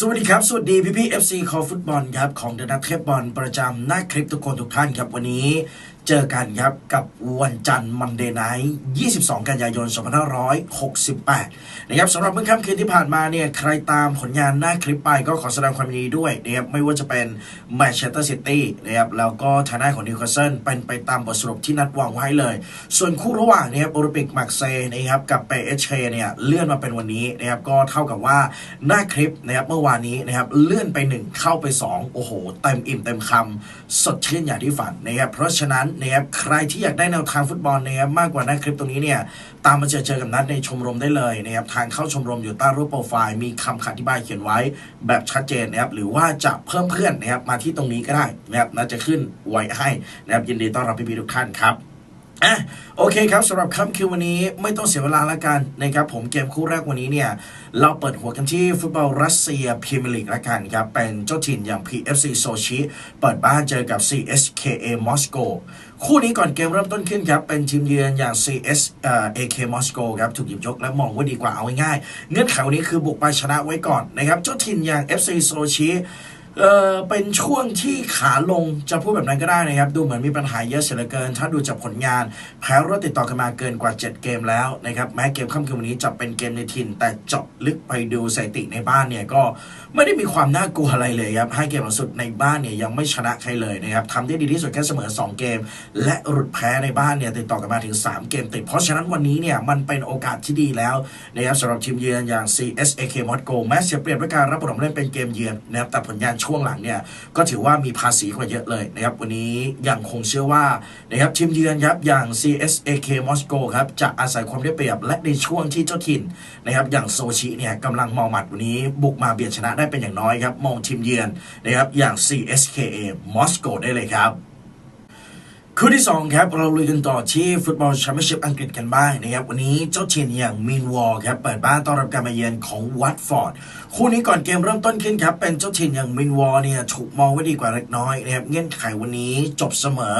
สวัสดีครับ สวัสดีพี่พี่เอฟซีคอฟุตบอลครับ ของเดนัทเทปบอลประจำหน้าคลิปทุกคนทุกท่านครับ วันนี้ เจอกันครับกับวันจันทร์มันเดย์ไนท์22 กันยายน 2568 นะครับสำหรับเมื่อค่ำคืนที่ผ่านมาเนี่ยใครตามผลงานหน้าคลิปไปก็ขอแสดงความยินดีด้วยนะครับไม่ว่าจะเป็นแมนเชสเตอร์ซิตี้นะครับแล้วก็ทางด้านของนิวคาสเซิลเป็นไปตามบทสรุปที่นัดวางไว้เลย ส่วนคู่ระหว่างนะครับโอลิมปิกมาร์เซย์นะครับกับเปเอชเเนี่ยเลื่อนมาเป็นวันนี้นะครับก็เท่ากับว่าหน้าคลิปนะครับเมื่อวานนี้นะครับเลื่อนไป 1 เข้าไป 2 โอ้โหเต็มอิ่มเต็มคำสดชื่นอย่างที่ฝันนะครับเพราะฉะนั้นนะครับใครที่อยากได้แนวทางฟุตบอลนะครับมากกว่าหน้าคลิปตรงนี้เนี่ยตามมาเจอเจอกับนัดในชมรมได้เลยนะครับทางเข้าชมรมอยู่ใต้รูปโปรไฟล์มีคำอธิบายเขียนไว้แบบชัดเจนนะครับหรือว่าจะเพิ่มเพื่อนนะครับมาที่ตรงนี้ก็ได้นะครับน่าจะขึ้นไว้ให้นะครับยินดีต้อนรับพี่ๆทุกท่านครับ อะโอเคครับสำหรับค่ำคืนวันนี้ไม่ต้องเสียเวลาละกันนะครับผมเกมคู่แรกวันนี้เนี่ยเราเปิดหัวกันที่ฟุตบอลรัสเซียพรีเมียร์ลีกละกันครับเป็นเจ้าถิ่นอย่าง PFC โซชิเปิดบ้านเจอกับ CSKA มอสโกคู่นี้ก่อนเกมเริ่มต้นขึ้นครับเป็นทีมเยือนอย่าง CS เอ่อ AK มอสโกครับถูกหยิบยกและมองว่าดีกว่าเอาง่ายๆเงื่อนไขวันนี้คือบุกไปชนะไว้ก่อนนะครับเจ้าถิ่นอย่าง FC โซชิ เออเป็นช่วงที่ขาลงจะพูดแบบนั้นก็ได้นะครับ ดูเหมือนมีปัญหาเยอะเสียเหลือเกิน ถ้าดูจากผลงานแพ้รวดติดต่อกันมาเกินกว่า 7 เกมแล้วนะครับแม้เกมค่ำคืนวันนี้จะเป็นเกมในถิ่น แต่เจาะลึกไปดูสถิติในบ้านเนี่ยก็ไม่ได้มีความน่ากลัวอะไรเลยครับให้เกมล่าสุดในบ้านเนี่ยยังไม่ชนะใครเลยนะครับทำได้ดีที่สุดแค่เสมอ 2 เกม และหลุดแพ้ในบ้านเนี่ยติดต่อกันมาถึง 3 เกมติดเพราะฉะนั้นวันนี้เนี่ยมันเป็นโอกาสที่ดีแล้วนะครับสำหรับทีมเยือนอย่าง CSAK m o s c o w แม้เสียเปรียบด้วยการรับบทลงเล่นเป็นเกมเยือนนะครับแต่ผลงานช่่วงหลังเนี่ยก็ถือว่ามีภาษีกว่าเยอะเลยนะครับวันนี้ยังคงเชื่อว่านะครับทีมเยือนครับอย่าง CSAK m o s c o w ครับจะอาศัยความได้เปรียบและในช่วงที่เจ้าถิ่นนะครับอย่างโซชิเนี่ยกำลังมองหมัดวันนี้บุกมาเบียดชนะได้เป็นอย่างน้อยครับมองทีมเยือนนะครับอย่าง CSKA มอสโกได้เลยครับ คู่ที่ 2 ครับ เราลุยกันต่อที่ฟุตบอลแชมเปี้ยนชิพอังกฤษกันบ้างนะครับ วันนี้เจ้าถิ่นอย่างมินวอลครับ เปิดบ้านต้อนรับการมาเยือนของวัตฟอร์ด คู่นี้ก่อนเกมเริ่มต้นขึ้นครับ เป็นเจ้าถิ่นอย่างมินวอลเนี่ยถูกมองไว่าดีกว่าเล็กน้อยนะครับ เงื่อนไขวันนี้จบเสมอ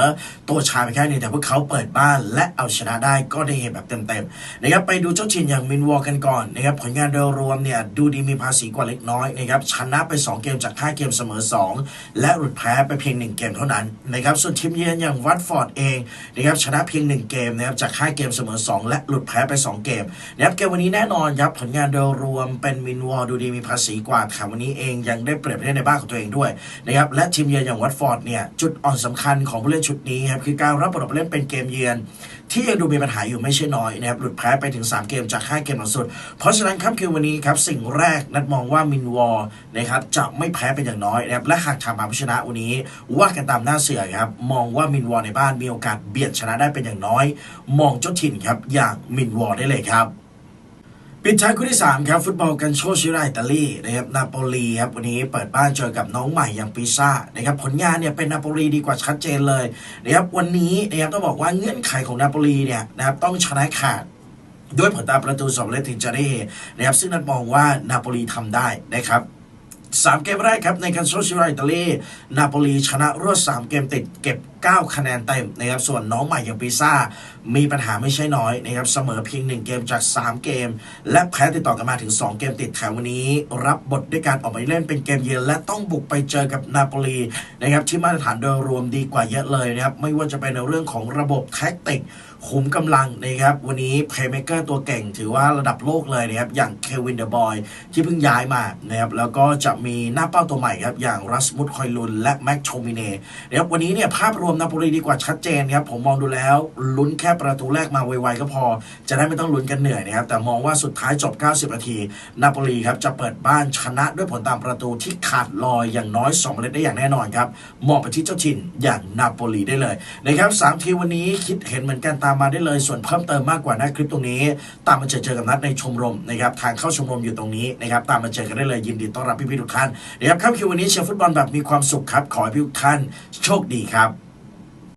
ตัวชายไปแค่นี้แต่พวกเขาเปิดบ้านและเอาชนะได้ก็ได้เห็นแบบเต็มๆนะครับไปดูเจ้าถิ่นอย่างมินวอลกันก่อนนะครับผลงานโดยรวมเนี่ยดูดีมีภาษีกว่าเล็กน้อยนะครับชนะไป 2 เกมจาก 5 เกมเสมอ 2 และหลุดแพ้ไปเพียง 1 เกมเท่านั้นนะครับส่วนทีมเยือนอย่างวัตฟอร์ดเองนะครับชนะเพียง 1 เกมนะครับจาก5เกมเสมอ 2 และหลุดแพ้ไป 2 เกมนะครับเกมวันนี้แน่นอนครับผลงานโดยรวมเป็นมินวอลดูดีมีภาษีกว่าแถมวันนี้เองยังได้เปรียบในบ้านของตัวเองด้วยนะครับและทีมเยือนอย่างวัตฟอร์ดเนี่ยจุดอ่อนสำคัญของผู้เล่นชุดนี้ครับคือการรับบทบาทเล่นเป็นเกมเยือน ที่ยังดูมีปัญหาอยู่ไม่ใช่น้อยนะครับหลุดแพ้ไปถึง 3 เกมจาก 5 เกมหลังสุด เพราะฉะนั้นค่ำคืนวันนี้ครับสิ่งแรกนัดมองว่ามินวอลนะครับจะไม่แพ้เป็นอย่างน้อยนะครับและหากทำมาผู้ชนะวันนี้ว่ากันตามหน้าเสือครับมองว่ามินวอลในบ้านมีโอกาสเบียดชนะได้เป็นอย่างน้อย มองเจ้าถิ่นครับอย่างมินวอลได้เลยครับปิดท้ายคู่ที่ 3 ครับฟุตบอลกันโชชิราอิตาลีนะครับนาโปลีครับวันนี้เปิดบ้านเจอกับน้องใหม่อย่างปิซ่านะครับผลงานเนี่ยเป็นนาโปลีดีกว่าชัดเจนเลยนะครับวันนี้นะครับต้องบอกว่าเงื่อนไขของนาโปลีเนี่ยนะครับต้องชนะขาดด้วยผลตามประตูสองเล่นถึงจะได้นะครับซึ่งนัดมองว่านาโปลีทำได้นะครับสามเกมแรกครับในการโซชิราอิตาลีนาโปลีชนะรวด3เกมติดเก็บ 9 คะแนนเต็มนะครับส่วนน้องใหม่อย่างปิซ่า มีปัญหาไม่ใช่น้อยนะครับเสมอเพียง 1 เกมจาก 3 เกม และแพ้ติดต่อกันมาถึง 2 เกมติดแถมวันนี้ รับบทด้วยการออกไปเล่นเป็นเกมเยือนและต้องบุกไปเจอกับนาโปลีนะครับที่มาตรฐานโดยรวมดีกว่าเยอะเลยนะครับไม่ว่าจะเป็นในเรื่องของระบบแท็กติกขุมกำลังนะครับวันนี้เพลย์เมเกอร์ตัวเก่งถือว่าระดับโลกเลยนะครับอย่างเควินเดอะบอยที่เพิ่งย้ายมานะครับแล้วก็จะมีหน้าเป้าตัวใหม่ครับอย่างรัสมุดคอยลุนและแม็กโชมิเน่นะครับวันนี้เนี่ยภาพรวมนาโปลีดีกว่าชัดเจนครับผมมองดูแล้วลุ้นแค่ประตูแรกมาไวๆก็พอ จะได้ไม่ต้องลุ้นกันเหนื่อยนะครับแต่มองว่าสุดท้ายจบ 90 นาทีนาโปลีครับจะเปิดบ้านชนะด้วยผลตามประตูที่ขาดลอยอย่างน้อย2เมล็ดได้อย่างแน่นอนครับมองไปที่เจ้าถิ่นอย่างนาโปลีได้เลยนะครับสามทีวันนี้คิดเห็นเหมือนกันตามมาได้เลย ส่วนเพิ่มเติมมากกว่าน้าคลิปตรงนี้ ตามมาเจอเจอกับนัดในชมรมนะครับทางเข้าชมรมอยู่ตรงนี้นะครับตามมาเจอกันได้เลยยินดีต้อนรับพี่ๆทุกท่านนะครับค่ำคืนวันนี้เชียร์ฟุตบอลแบบมีความสุขครับขอให้ทุกท่านโชคดีครับ